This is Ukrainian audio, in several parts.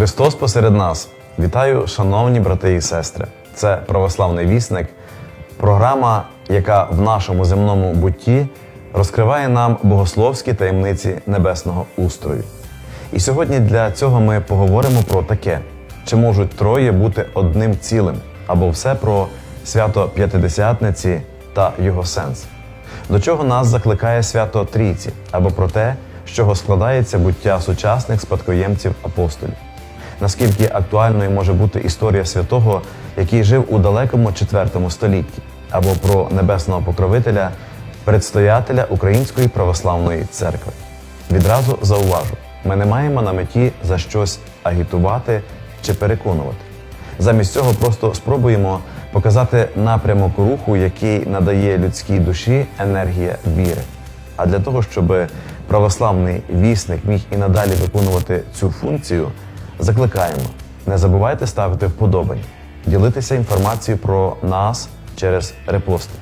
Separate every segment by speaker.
Speaker 1: Христос посеред нас. Вітаю, шановні брати і сестри. Це православний вісник, програма, яка в нашому земному бутті розкриває нам богословські таємниці небесного устрою. І сьогодні для цього ми поговоримо про таке: чи можуть троє бути одним цілим, або все про свято П'ятидесятниці та його сенс. До чого нас закликає свято Трійці, або про те, з чого складається буття сучасних спадкоємців апостолів. Наскільки актуальною може бути історія святого, який жив у далекому IV столітті, або про небесного покровителя, предстоятеля Української православної церкви. Відразу зауважу, ми не маємо на меті за щось агітувати чи переконувати. Замість цього просто спробуємо показати напрямок руху, який надає людській душі енергія віри. А для того, щоб православний вісник міг і надалі виконувати цю функцію, закликаємо: не забувайте ставити вподобання, ділитися інформацією про нас через репости,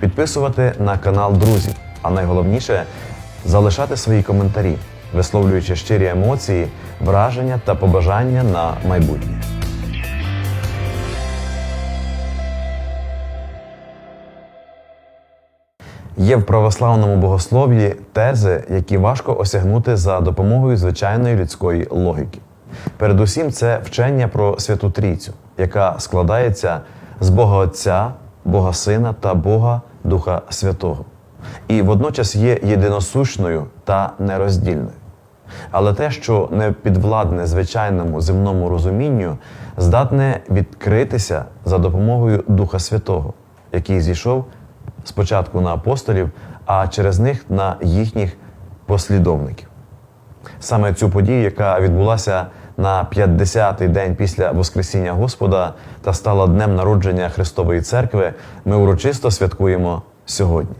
Speaker 1: підписувати на канал друзів, а найголовніше залишати свої коментарі, висловлюючи щирі емоції, враження та побажання на майбутнє. Є в православному богослов'ї тези, які важко осягнути за допомогою звичайної людської логіки. Передусім, це вчення про Святу Трійцю, яка складається з Бога Отця, Бога Сина та Бога Духа Святого, і водночас є єдиносущною та нероздільною. Але те, що не підвладне звичайному земному розумінню, здатне відкритися за допомогою Духа Святого, який зійшов спочатку на апостолів, а через них на їхніх послідовників. Саме цю подію, яка відбулася на 50-й день після Воскресіння Господа та стала днем народження Христової Церкви, ми урочисто святкуємо сьогодні.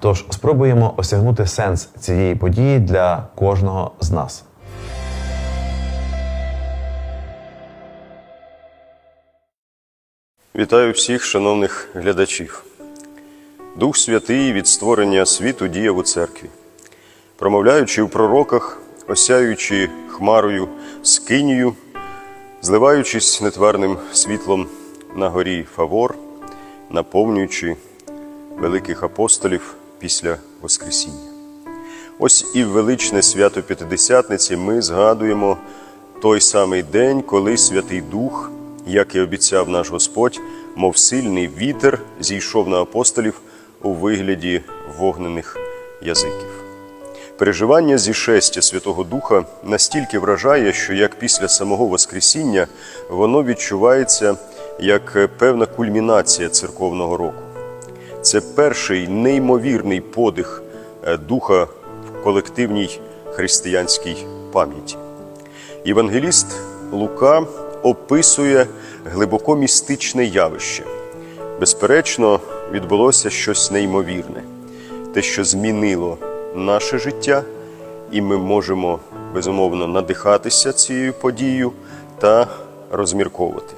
Speaker 1: Тож спробуємо осягнути сенс цієї події для кожного з нас.
Speaker 2: Вітаю всіх шановних глядачів. Дух Святий від створення світу діяв у церкві, промовляючи в пророках, осяючи хмарою скинію, зливаючись нетверним світлом на горі Фавор, наповнюючи великих апостолів після Воскресіння. Ось і в величне свято П'ятидесятниці ми згадуємо той самий день, коли Святий Дух, як і обіцяв наш Господь, мов сильний вітер, зійшов на апостолів у вигляді вогнених язиків. Переживання зішестя Святого Духа настільки вражає, що як після самого Воскресіння воно відчувається як певна кульмінація церковного року. Це перший неймовірний подих е, духа в колективній християнській пам'яті. Євангеліст Лука описує глибоко містичне явище. Безперечно, відбулося щось неймовірне, те, що змінило наше життя, і ми можемо безумовно надихатися цією подією та розмірковувати.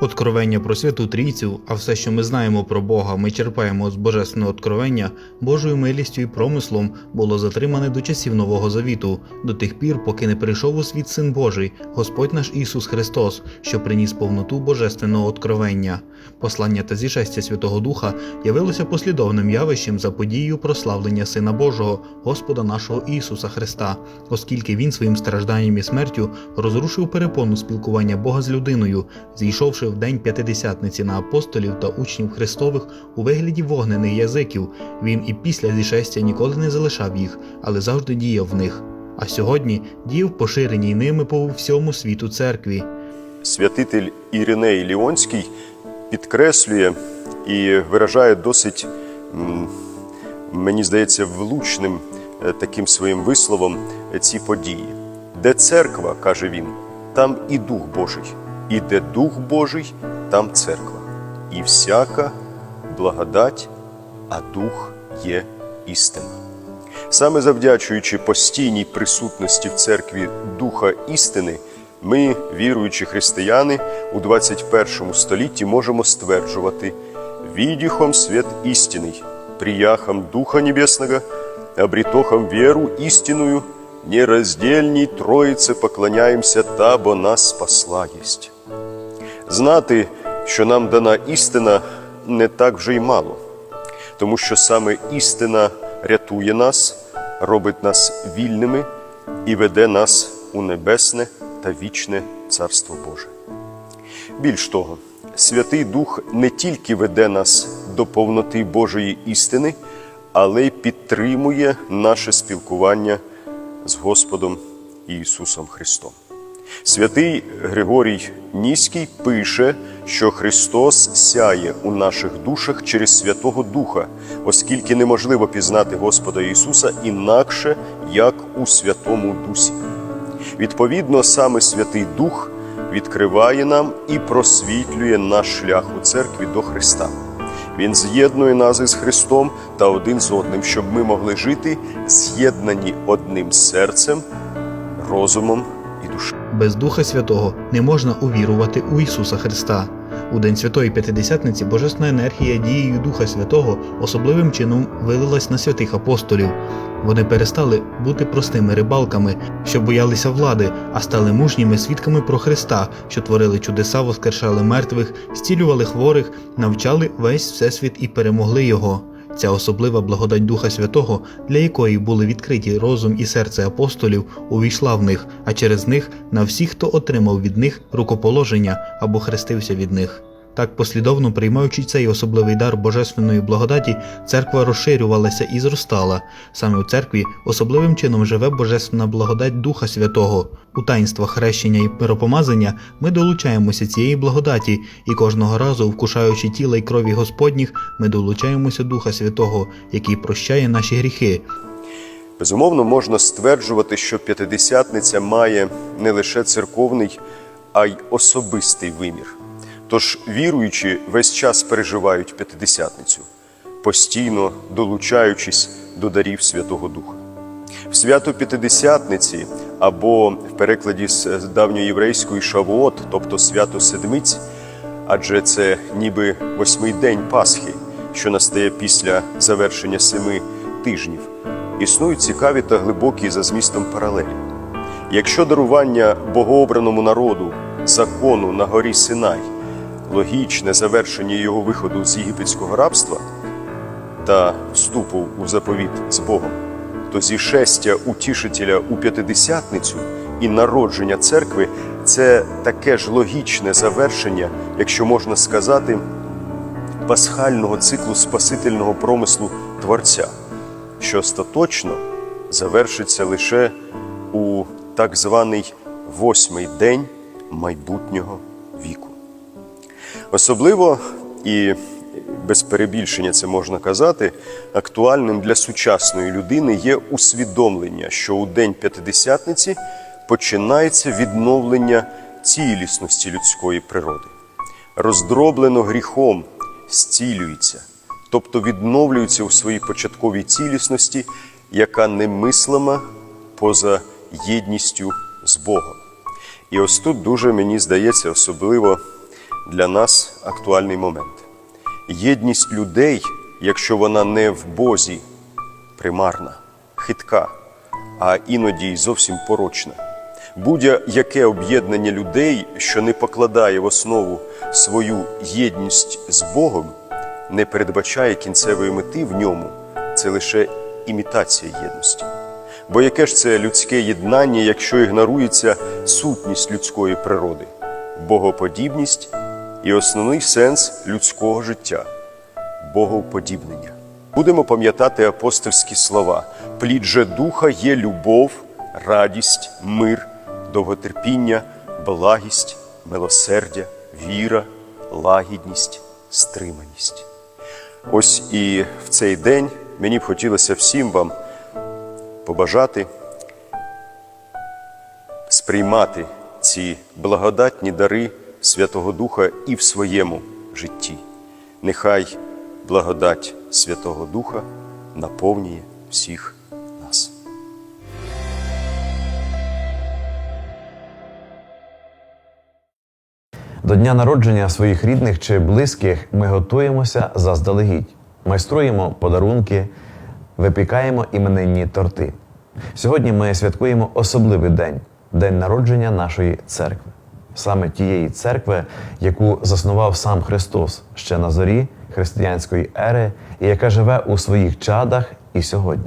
Speaker 3: Откровення про Святу Трійцю, а все, що ми знаємо про Бога, ми черпаємо з божественного откровення, Божою милістю і промислом було затримане до часів Нового Завіту, до тих пір, поки не прийшов у світ Син Божий, Господь наш Ісус Христос, що приніс повноту божественного откровення. Послання та зішестя Святого Духа явилося послідовним явищем за подією прославлення Сина Божого, Господа нашого Ісуса Христа, оскільки Він своїм стражданням і смертю розрушив перепону спілкування Бога з людиною, зійшовши в день п'ятидесятниці на апостолів та учнів Христових у вигляді вогнених язиків. Він і після зішестя ніколи не залишав їх, але завжди діяв в них. А сьогодні діяв поширеній ними по всьому світу церкві.
Speaker 2: Святитель Іриней Ліонський підкреслює і виражає досить, мені здається, влучним е, таким своїм висловом е, ці події. Де церква, каже він, там і Дух Божий, і де Дух Божий, там церква. І всяка благодать, а Дух є істина. Саме завдячуючи постійній присутності в церкві Духа істини, ми, віруючі християни, у 21 столітті можемо стверджувати «Видихом свет истинный, прияхом Духа Небесного, обретохом веру истинную, нераздельній Троїце поклоняємося та, бо нас спасла єсть. Знати, що нам дана істина, не так вже й мало, тому що саме істина рятує нас, робить нас вільними і веде нас у небесне та вічне Царство Боже. Більш того, Святий Дух не тільки веде нас до повноти Божої істини, але й підтримує наше спілкування з Господом Ісусом Христом. Святий Григорій Ніський пише, що Христос сяє у наших душах через Святого Духа, оскільки неможливо пізнати Господа Ісуса інакше, як у Святому Дусі. Відповідно, саме Святий Дух відкриває нам і просвітлює наш шлях у церкві до Христа. Він з'єднує нас із Христом та один з одним, щоб ми могли жити з'єднані одним серцем, розумом і.
Speaker 3: Без Духа Святого не можна увірувати у Ісуса Христа. У День Святої П'ятидесятниці Божесна енергія дією Духа Святого особливим чином вилилась на святих апостолів. Вони перестали бути простими рибалками, що боялися влади, а стали мужніми свідками про Христа, що творили чудеса, воскрешали мертвих, зцілювали хворих, навчали весь всесвіт і перемогли його. Ця особлива благодать Духа Святого, для якої були відкриті розум і серце апостолів, увійшла в них, а через них на всіх, хто отримав від них рукоположення або хрестився від них. Так, послідовно приймаючи цей особливий дар божественної благодаті, церква розширювалася і зростала. Саме в церкві особливим чином живе божественна благодать Духа Святого. У таїнствах хрещення і миропомазання ми долучаємося цієї благодаті, і кожного разу, вкушаючи тіла й крові Господніх, ми долучаємося Духа Святого, який прощає наші гріхи.
Speaker 2: Безумовно, можна стверджувати, що п'ятидесятниця має не лише церковний, а й особистий вимір. Тож віруючі весь час переживають п'ятидесятницю, постійно долучаючись до дарів Святого Духа. В свято П'ятидесятниці або в перекладі з давньоєврейської шавуот, тобто свято Седмиць, адже це ніби восьмий день Пасхи, що настає після завершення семи тижнів, існують цікаві та глибокі за змістом паралелі. Якщо дарування богообраному народу закону на горі Синай логічне завершення його виходу з єгипетського рабства та вступу у заповіт з Богом, то зішестя утішителя у п'ятидесятницю і народження церкви це таке ж логічне завершення, якщо можна сказати, пасхального циклу спасительного промислу Творця, що остаточно завершиться лише у так званий восьмий день майбутнього. Особливо і без перебільшення це можна казати, актуальним для сучасної людини є усвідомлення, що у день п'ятидесятниці починається відновлення цілісності людської природи. Роздроблено гріхом зцілюється, тобто відновлюється у своїй початковій цілісності, яка немислима поза єдністю з Богом. І ось тут дуже мені здається особливо для нас актуальний момент. Єдність людей, якщо вона не в Бозі, примарна, хитка, а іноді й зовсім порочна. Будь-яке об'єднання людей, що не покладає в основу свою єдність з Богом, не передбачає кінцевої мети в ньому, це лише імітація єдності. Бо яке ж це людське єднання, якщо ігнорується сутність людської природи, богоподібність і основний сенс людського життя богоподібнення. Будемо пам'ятати апостольські слова: плід же духа є любов, радість, мир, довготерпіння, благість, милосердя, віра, лагідність, стриманість. Ось і в цей день мені б хотілося всім вам побажати сприймати ці благодатні дари Святого Духа і в своєму житті. Нехай благодать Святого Духа наповнює всіх.
Speaker 1: До дня народження своїх рідних чи близьких ми готуємося заздалегідь, майструємо подарунки, випікаємо іменинні торти. Сьогодні ми святкуємо особливий день день народження нашої церкви, саме тієї церкви, яку заснував сам Христос ще на зорі християнської ери, і яка живе у своїх чадах і сьогодні.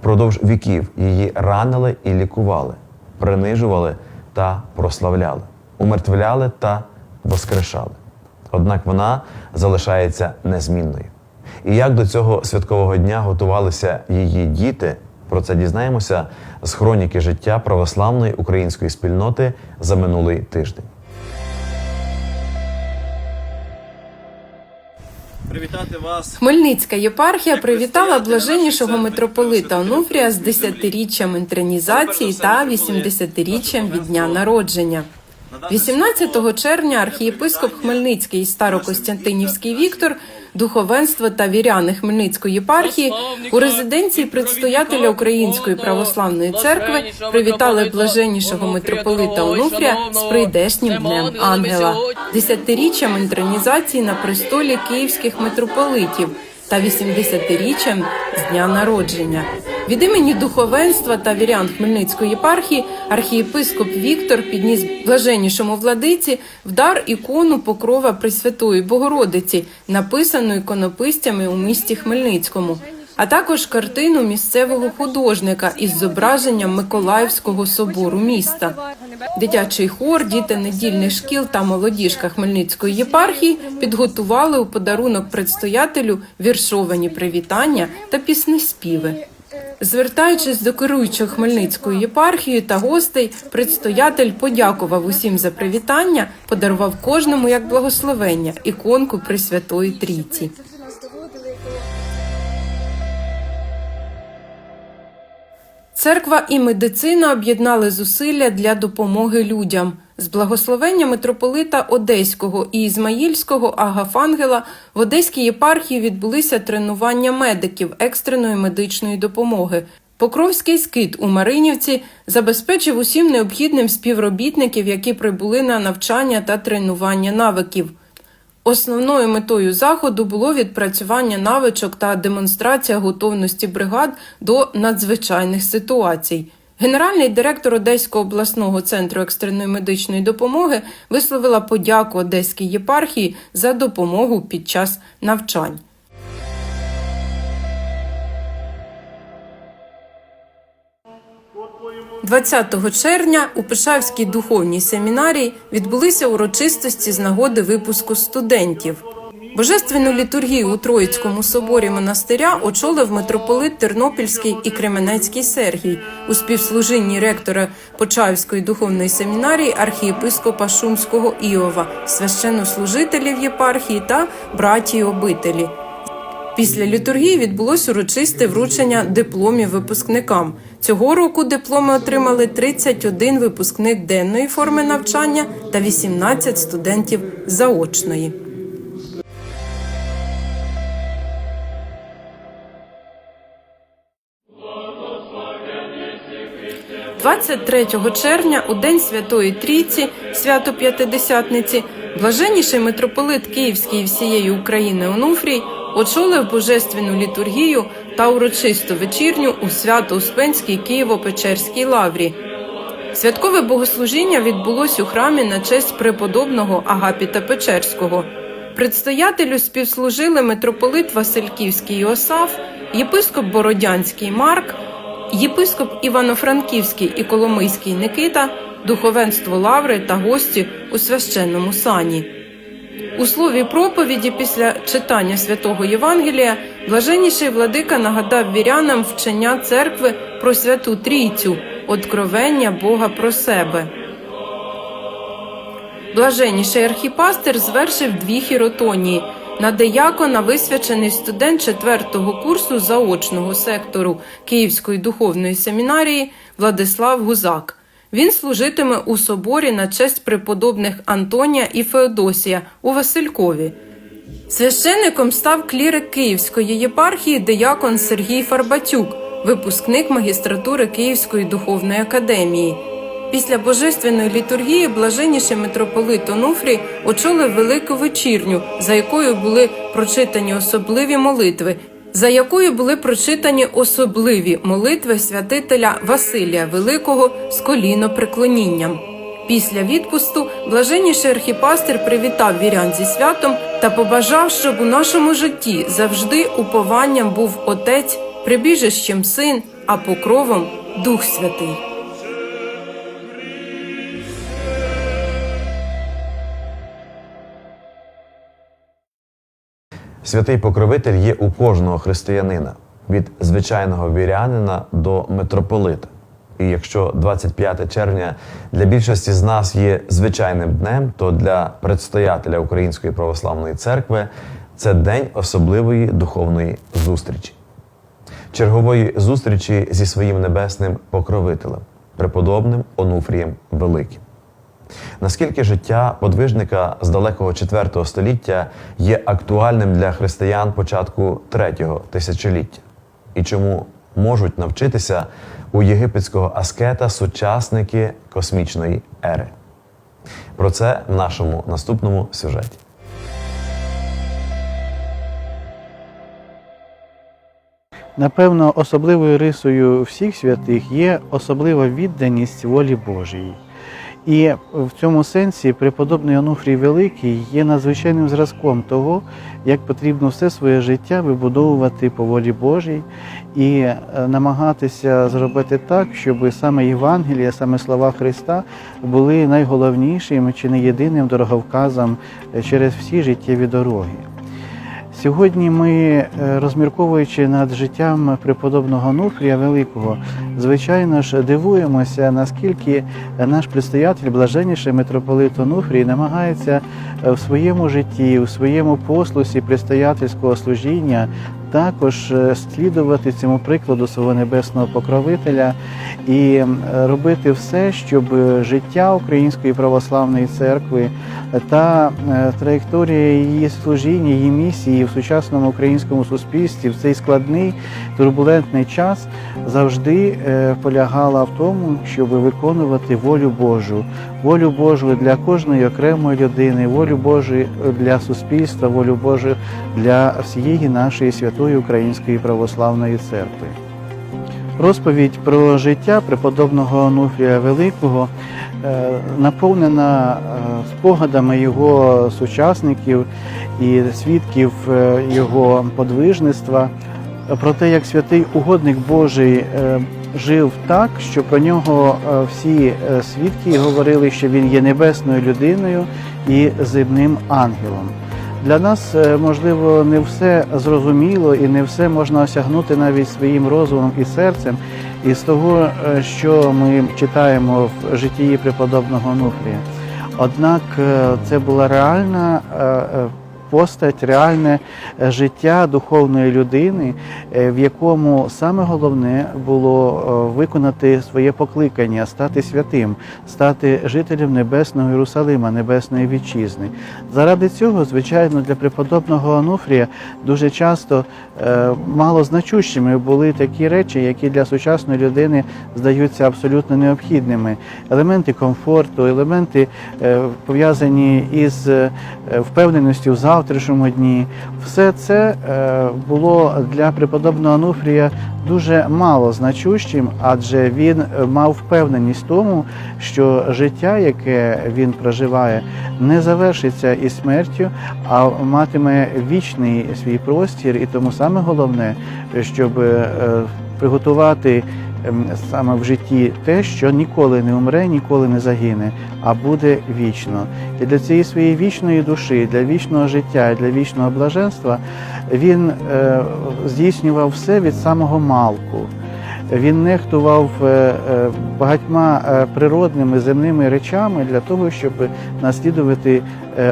Speaker 1: Впродовж віків її ранили і лікували, принижували та прославляли, умертвляли та воскрешали. Однак вона залишається незмінною. І як до цього святкового дня готувалися її діти, про це дізнаємося з хроніки життя православної української спільноти за минулий тиждень.
Speaker 4: Привітати вас.
Speaker 5: Хмельницька єпархія привітала блаженнішого митрополита Онуфрія з 10-річчям інтронізації та 80-річчям від дня народження. 18 червня архієпископ Хмельницький і Старокостянтинівський Віктор, духовенство та віряни Хмельницької єпархії у резиденції предстоятеля Української православної церкви привітали блаженнішого митрополита Онуфрія з прийдешнім днем ангела, десятиріччям інтронізації на престолі київських митрополитів та 80-річчям з дня народження. Від імені духовенства та вірян Хмельницької єпархії архієпископ Віктор підніс блаженнішому владиці в дар ікону покрова Пресвятої Богородиці, написану іконописцями у місті Хмельницькому, а також картину місцевого художника із зображенням Миколаївського собору міста. Дитячий хор, діти недільних шкіл та молодіжка Хмельницької єпархії підготували у подарунок предстоятелю віршовані привітання та піснеспіви. Звертаючись до керуючого Хмельницькою єпархією та гостей, предстоятель подякував усім за привітання, подарував кожному як благословення іконку Пресвятої Трійці. Церква і медицина об'єднали зусилля для допомоги людям. З благословення митрополита Одеського і Ізмаїльського Агафангела в Одеській єпархії відбулися тренування медиків екстреної медичної допомоги. Покровський скит у Маринівці забезпечив усім необхідним співробітників, які прибули на навчання та тренування навиків. Основною метою заходу було відпрацювання навичок та демонстрація готовності бригад до надзвичайних ситуацій. Генеральний директор Одеського обласного центру екстреної медичної допомоги висловила подяку Одеській єпархії за допомогу під час навчань. – 20 червня у Пишавській духовній семінарії відбулися урочистості з нагоди випуску студентів. Божественну літургію у Троїцькому соборі монастиря очолив митрополит Тернопільський і Кременецький Сергій у співслужінні ректора Почаївської духовної семінарії архієпископа Шумського Іова, священнослужителів єпархії та братії обителі. Після літургії відбулось урочисте вручення дипломів випускникам. Цього року дипломи отримали 31 випускник денної форми навчання та 18 студентів заочної. – 23 червня, у День Святої Трійці, свято П'ятидесятниці, блаженніший митрополит Київський і всієї України Онуфрій очолив божественну літургію та урочисту вечірню у Свято-Успенській Києво-Печерській лаврі. Святкове богослужіння відбулось у храмі на честь преподобного Агапіта Печерського. Предстоятелю співслужили митрополит Васильківський Йосаф, єпископ Бородянський Марк, єпископ Івано-Франківський і Коломийський Никита, духовенство Лаври та гості у священному сані. У слові проповіді після читання святого Євангелія блаженніший владика нагадав вірянам вчення церкви про святу трійцю, откровення Бога про себе. Блаженніший архіпастир звершив дві хіротонії. На деякона висвячений студент четвертого курсу заочного сектору Київської духовної семінарії Владислав Гузак. Він служитиме у соборі на честь преподобних Антонія і Феодосія у Василькові. Священником став клірик Київської єпархії деякон Сергій Фарбатюк, випускник магістратури Київської духовної академії. Після божественної літургії блаженніший митрополит Онуфрій очолив велику вечірню, за якою були прочитані особливі молитви, за якою були прочитані особливі молитви святителя Василія Великого з колінопреклонінням. Після відпусту блаженніший архіпастир привітав вірян зі святом та побажав, щоб у нашому житті завжди упованням був Отець, прибіжищем Син, а покровом Дух Святий.
Speaker 1: Святий покровитель є у кожного християнина від звичайного вірянина до митрополита. І якщо 25 червня для більшості з нас є звичайним днем, то для предстоятеля Української православної церкви це день особливої духовної зустрічі, чергової зустрічі зі своїм небесним покровителем, преподобним Онуфрієм Великим. Наскільки життя подвижника з далекого IV століття є актуальним для християн початку третього тисячоліття? І чому можуть навчитися у єгипетського аскета сучасники космічної ери? Про це в нашому наступному сюжеті.
Speaker 6: Напевно, особливою рисою всіх святих є особлива відданість волі Божій. І в цьому сенсі преподобний Онуфрій Великий є надзвичайним зразком того, як потрібно все своє життя вибудовувати по волі Божій і е, намагатися зробити так, щоб саме Євангелія, саме слова Христа були найголовнішим чи не єдиним дороговказом е, через всі життєві дороги. Сьогодні ми, е, розмірковуючи над життям преподобного Нуфрія Великого, звичайно ж дивуємося, наскільки наш предстоятель, блаженніший митрополит Онуфрій, намагається е, в своєму житті, у своєму послусі предстоятельського служіння також е, слідувати цьому прикладу свого небесного покровителя і робити все, щоб е, життя Української православної церкви та е, траєкторія її служіння, її місії в сучасному українському суспільстві в цей складний турбулентний час завжди е, полягала в тому, щоб виконувати волю Божу, волю Божу для кожної окремої людини, волю Божу для суспільства, волю Божу для всієї нашої святої Української православної церкви. Розповідь про життя преподобного Онуфрія Великого е, наповнена е, спогадами його сучасників і свідків е, його подвижництва про те, як святий угодник Божий жив так, що про нього е, всі е, свідки говорили, що він є небесною людиною і земним ангелом. Для нас, е, можливо, не все зрозуміло і не все можна осягнути навіть своїм розумом і серцем. І з того, що ми читаємо в житті преподобного Онуфрія. Однак це була реальна постать, реальне е, життя духовної людини, е, в якому саме головне було е, виконати своє покликання, стати святим, стати жителем небесного Єрусалима, небесної вітчизни. Заради цього, звичайно, для преподобного Онуфрія дуже часто малозначущими були такі речі, які для сучасної людини здаються абсолютно необхідними. Елементи комфорту, елементи пов'язані із впевненістю в завтрашньому дні. Все це е, було для преподобного Онуфрія дуже мало значущим, адже він е, мав впевненість в тому, що життя, яке він проживає, не завершиться із смертю, а матиме вічний свій простір, і тому саме головне, щоб е, приготувати саме в житті те, що ніколи не умре, ніколи не загине, а буде вічно. І для цієї своєї вічної душі, для вічного життя, і для вічного блаженства він е, здійснював все від самого малку. Він нехтував е, е, багатьма природними земними речами для того, щоб наслідувати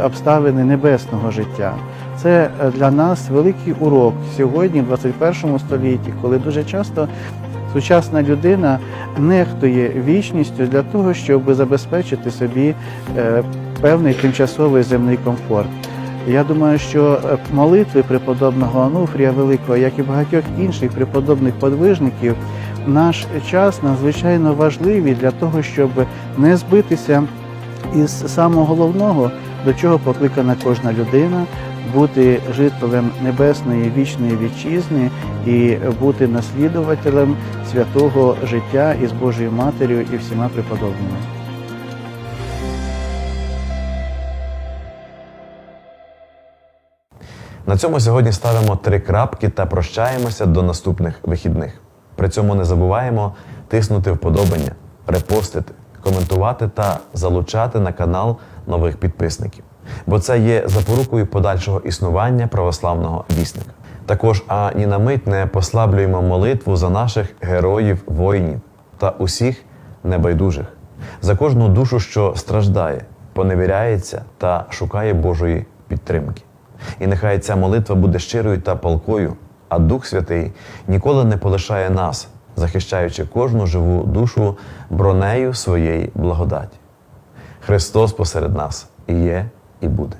Speaker 6: обставини небесного життя. Це для нас великий урок сьогодні, в 21 столітті, коли дуже часто сучасна людина нехтує вічністю для того, щоб забезпечити собі е, певний тимчасовий земний комфорт. Я думаю, що е, молитви преподобного Онуфрія Великого, як і багатьох інших преподобних подвижників, наш час надзвичайно важливі для того, щоб не збитися із самого головного, до чого покликана кожна людина бути жителем небесної вічної вітчизни і бути наслідувателем святого життя із Божою Матір'ю і всіма преподобними.
Speaker 1: На цьому сьогодні ставимо три крапки та прощаємося до наступних вихідних. При цьому не забуваємо тиснути вподобання, репостити, коментувати та залучати на канал нових підписників. Бо це є запорукою подальшого існування православного вісника. Також ані на мить не послаблюємо молитву за наших героїв, воїнів та усіх небайдужих, за кожну душу, що страждає, поневіряється та шукає Божої підтримки. І нехай ця молитва буде щирою та палкою, а Дух Святий ніколи не полишає нас, захищаючи кожну живу душу бронею своєї благодаті. Христос посеред нас і є, і буде.